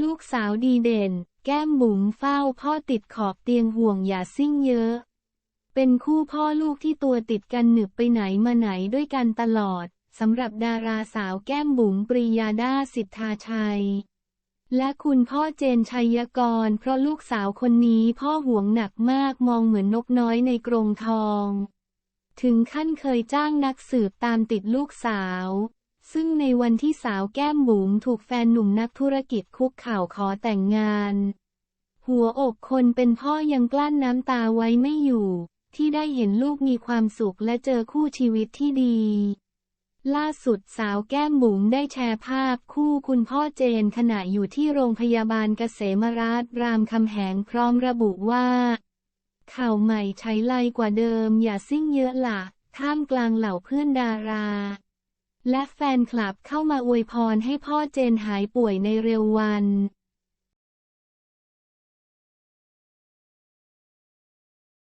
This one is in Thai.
ลูกสาวดีเด่น แก้มบุ๋มเฝ้าพ่อติดขอบเตียงห่วงอย่าซิ่งเยอะ เป็นคู่พ่อลูกที่ตัวติดกันหนึบไปไหนมาไหนด้วยกันตลอดสำหรับดาราสาวแก้มบุ๋มปรียาดาสิทธาชัย และคุณพ่อเจนชัยกร เพราะลูกสาวคนนี้พ่อห่วงหนักมากมองเหมือนนกน้อยในกรงทอง ถึงขั้นเคยจ้างนักสืบตามติดลูกสาว ซึ่งในวันที่สาวแก้มบุ๋มถูกแฟนหนุ่มนักธุรกิจคุกเข่าขอแต่งงาน หัวอกคนเป็นพ่อยังกลั้นน้ำตาไว้ไม่อยู่ ที่ได้เห็นลูกมีความสุขและเจอคู่ชีวิตที่ดี ล่าสุดสาวแก้มบุ๋มได้แชร์ภาพคู่คุณพ่อเจนขณะอยู่ที่โรงพยาบาลเกษมราชรามคำแหงพร้อมระบุว่า ข่าวใหม่ใช้ไลกว่าเดิมอย่าซิ่งเยอะล่ะท่ามกลางเหล่าเพื่อนดารา และแฟนคลับเข้ามาอวยพรให้พ่อเจนหายป่วยในเร็ววัน